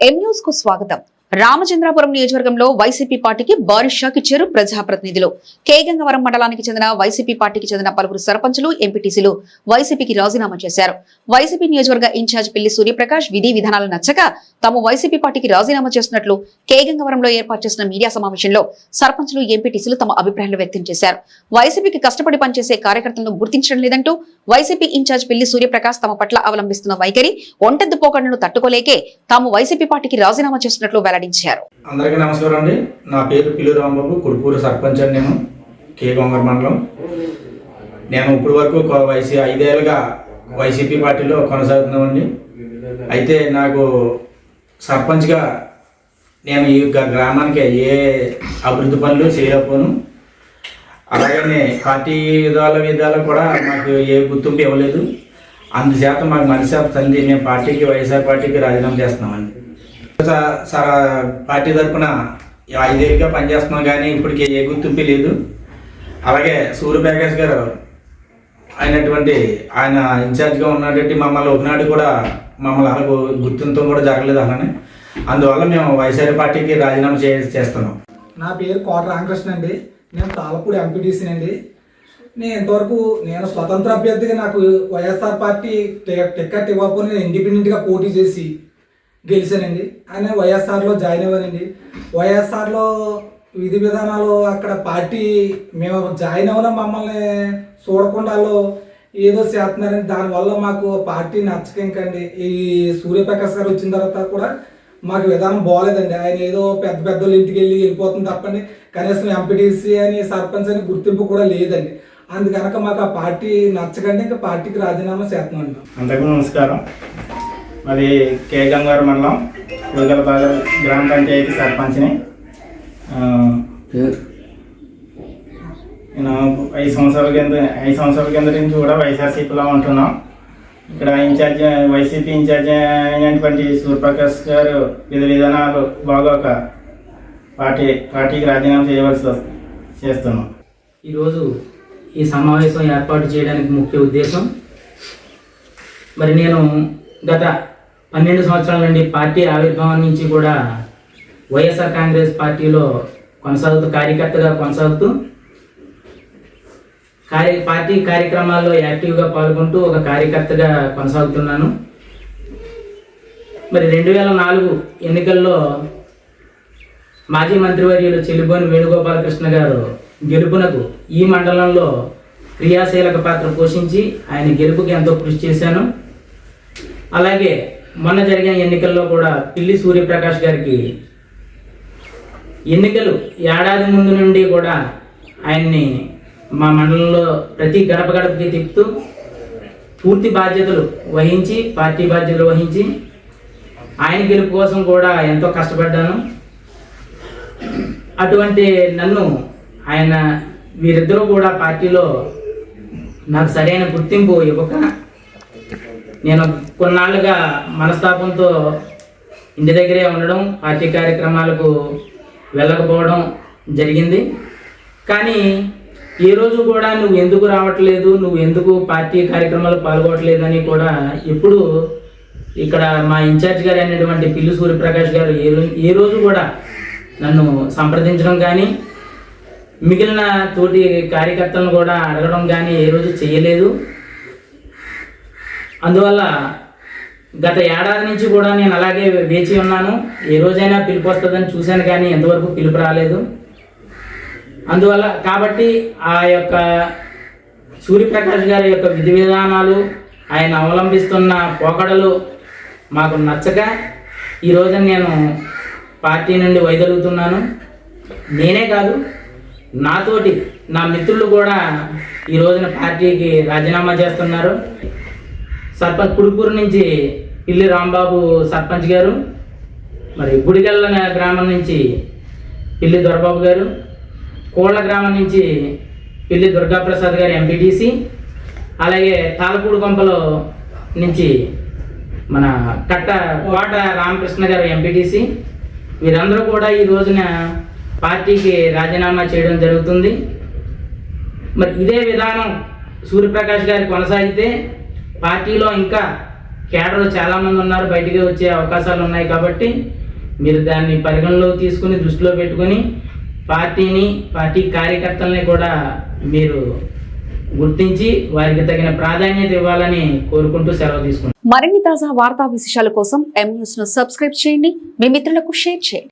ఎం న్యూస్కు స్వాగతం. రామచంద్రాపురం నియోజకవర్గంలో వైసీపీ పార్టీకి భారీ షాక్ ఇచ్చారు ప్రజాప్రతినిధులు. కేగంగవరం మండలానికి చెందిన వైసీపీ పార్టీకి చెందిన పలువురు సర్పంచులు ఎంపీటీసీలు వైసీపీకి రాజీనామా చేశారు. వైసీపీ నియోజకవర్గ ఇన్ఛార్జ్ పిల్లి సూర్యప్రకాష్ విధి విధానాలు నచ్చక తాము వైసీపీ పార్టీకి రాజీనామా చేస్తున్నట్లు కేగంగవరంలో ఏర్పాటు చేసిన మీడియా సమావేశంలో సర్పంచులు ఎంపీటీసీలు తమ అభిప్రాయాలు వ్యక్తం చేశారు. వైసీపీకి కష్టపడి పనిచేసే కార్యకర్తలను గుర్తించడం లేదంటూ వైసీపీ ఇన్ఛార్జ్ పిల్లి సూర్యప్రకాష్ తమ పట్ల అవలంబిస్తున్న వైఖరి ఒంటెద్దు పోకడను తట్టుకోలేకే తాము వైసీపీ పార్టీకి రాజీనామా చేస్తున్నట్లు వెల్లడించారు అందరికీ నమస్కారం అండి నా పేరు పిల్లు రాంబాబు. కుడుపూరు సర్పంచ్ అండి నేను. కే గొంగర్ మండలం. నేను ఇప్పటి వరకు వైసీ ఐదేళ్ళుగా వైసీపీ పార్టీలో కొనసాగుతున్నామండి. అయితే నాకు సర్పంచ్గా నేను ఈ గ- గ్రామానికి ఏ అభివృద్ధి పనులు చేయలేకపోను. అలాగనే పార్టీ విధాల విధాలు కూడా మాకు ఏ గుర్తింపు ఇవ్వలేదు. అందుచేత మాకు మనసాప్ తంది మేము పార్టీకి వైఎస్ఆర్ పార్టీకి రాజీనామా చేస్తున్నామండి. సారా స- పార్టీ తరఫున ఐదేళ్ళుగా పనిచేస్తున్నాం కానీ ఇప్పటికి ఏ గుర్తింపు లేదు. అలాగే సూర్యప్రకాష్ గారు అయినటువంటి ఆయన ఇన్ఛార్జ్గా ఉన్నటువంటి మమ్మల్ని ఒకనాడు కూడా మమ్మల్ని అలా గుర్తింపు కూడా జరగలేదు అలానే. అందువల్ల మేము వైఎస్ఆర్ పార్టీకి రాజీనామా చే చేస్తున్నాం. నా పేరు కోట రామకృష్ణ అండి. నేను తాళపూడి ఎంపీటీసీ అండి. నేను ఇంతవరకు నేను స్వతంత్ర అభ్యర్థిగా నాకు వైఎస్ఆర్ పార్టీ టికెట్ ఇవ్వకపోతే నేను ఇండిపెండెంట్గా పోటీ చేసి గెలిచానండి ఆయన వైఎస్ఆర్లో జాయిన్ అవ్వానండి వైఎస్ఆర్లో విధి విధానాలు అక్కడ పార్టీ మేము జాయిన్ అవ్వడం మమ్మల్ని చూడకుండా వాళ్ళు ఏదో చేస్తున్నారని దానివల్ల మాకు పార్టీ నచ్చక ఇంకండి ఈ సూర్యప్రకాష్ గారు వచ్చిన తర్వాత కూడా మాకు విధానం బాగోలేదండి. ఆయన ఏదో పెద్ద పెద్ద వాళ్ళ ఇంటికి వెళ్ళి వెళ్ళిపోతుంది తప్పండి. కనీసం ఎంపీటీసీ అని సర్పంచ్ అని గుర్తింపు కూడా లేదండి. అందుకనక మాకు ఆ పార్టీ నచ్చకండి. ఇంకా పార్టీకి రాజీనామా చేస్తున్నాం అందరికీ నమస్కారం. మరి కే గంగారు మండలం ఉదగలపాద గ్రామ పంచాయతీ సర్పంచ్ని. నేను ఐదు సంవత్సరాల కింద ఐదు సంవత్సరాల కింద నుంచి కూడా వైఎస్ఆర్సీపీలో ఉంటున్నాం. ఇక్కడ ఇన్ఛార్జ్ వైసీపీ ఇన్ఛార్జ్ అయినటువంటి సూర్యప్రకాష్ గారు విధ విధానాలు బాగోక పార్టీ పార్టీకి రాజీనామా చేయవలసి వస్తు- చేస్తున్నాం. ఈరోజు ఈ సమావేశం ఏర్పాటు చేయడానికి ముఖ్య ఉద్దేశం మరి నేను గత పన్నెండు సంవత్సరాల నుండి పార్టీ ఆవిర్భావం నుంచి కూడా వైఎస్ఆర్ కాంగ్రెస్ పార్టీలో కొనసాగుతూ కార్యకర్తగా కొనసాగుతూ కార్య పార్టీ కార్యక్రమాల్లో యాక్టివ్గా పాల్గొంటూ ఒక కార్యకర్తగా కొనసాగుతున్నాను. మరి రెండు వేల నాలుగు ఎన్నికల్లో మాజీ మంత్రివర్యులు చెల్లిబోని వేణుగోపాలకృష్ణ గారు గెలుపునకు ఈ మండలంలో క్రియాశీలక పాత్ర పోషించి ఆయన గెలుపుకి ఎంతో కృషి చేశాను. అలాగే మొన్న జరిగిన ఎన్నికల్లో కూడా పిల్లి సూర్యప్రకాష్ గారికి ఎన్నికలు ఏడాది ముందు నుండి కూడా ఆయన్ని మా మండలంలో ప్రతి గడప గడపకి తిప్పుతూ పూర్తి బాధ్యతలు వహించి పార్టీ బాధ్యతలు వహించి ఆయన గెలుపు కోసం కూడా ఎంతో కష్టపడ్డాను. అటువంటి నన్ను ఆయన వీరిద్దరూ కూడా పార్టీలో నాకు సరైన గుర్తింపు ఇవ్వక నేను కొన్నాళ్ళుగా మనస్తాపంతో ఇంటి దగ్గరే ఉండడం పార్టీ కార్యక్రమాలకు వెళ్ళకపోవడం జరిగింది. కానీ ఏ రోజు కూడా నువ్వు ఎందుకు రావట్లేదు నువ్వు ఎందుకు పార్టీ కార్యక్రమాలు పాల్గొనట్లేదని కూడా ఎప్పుడు ఇక్కడ మా ఇన్ఛార్జ్ గారు అయినటువంటి పిల్లి సూర్యప్రకాష్ గారు ఏ రోజు ఏ రోజు కూడా నన్ను సంప్రదించడం కానీ మిగిలిన తోటి కార్యకర్తలను కూడా అడగడం కానీ ఏ రోజు చేయలేదు. అందువల్ల గత ఏడాది నుంచి కూడా నేను అలాగే వేచి ఉన్నాను. ఏ రోజైనా పిలుపు వస్తుందని చూశాను కానీ ఎంతవరకు పిలుపు రాలేదు. అందువల్ల కాబట్టి ఆ యొక్క సూర్యప్రకాష్ గారి యొక్క విధి విధానాలు ఆయన అవలంబిస్తున్న పోకడలు మాకు నచ్చక ఈ రోజున నేను పార్టీ నుండి వైదొలుగుతున్నాను. నేనే కాదు నాతోటి నా మిత్రులు కూడా ఈ రోజున పార్టీకి రాజీనామా చేస్తున్నారు. సర్పంచ్ కుడుకూరు నుంచి ఇల్లు రాంబాబు సర్పంచ్ గారు మరి గుడిగల్ల గ్రామం నుంచి పిల్లి దొరబాబు గారు కోళ్ళ గ్రామం నుంచి పిల్లి దుర్గాప్రసాద్ గారు ఎంపీటీసీ అలాగే తాలపూడి కొంపలో నుంచి మన కట్ట కోట రామకృష్ణ గారు ఎంపీటీసీ వీరందరూ కూడా ఈ రోజున పార్టీకి రాజీనామా చేయడం జరుగుతుంది. మరి ఇదే విధానం సూర్యప్రకాష్ గారు కొనసాగితే పార్టీలో ఇంకా కేడర్ చాలామంది ఉన్నారు బయటికి వచ్చే అవకాశాలు ఉన్నాయి కాబట్టి మీరు దాన్ని పరిగణలో తీసుకుని దృష్టిలో పెట్టుకొని పార్టీని పార్టీ కార్యకర్తల్ని కూడా మీరు గుర్తించి వారికి తగిన ప్రాధాన్యత ఇవ్వాలని కోరుకుంటూ సెలవు తీసుకుంటాను మరిన్ని తాజా వార్తా విశేషాల కోసం ఎం న్యూస్ను సబ్స్క్రైబ్ చేయండి. మీ మిత్రులకు షేర్ చేయండి.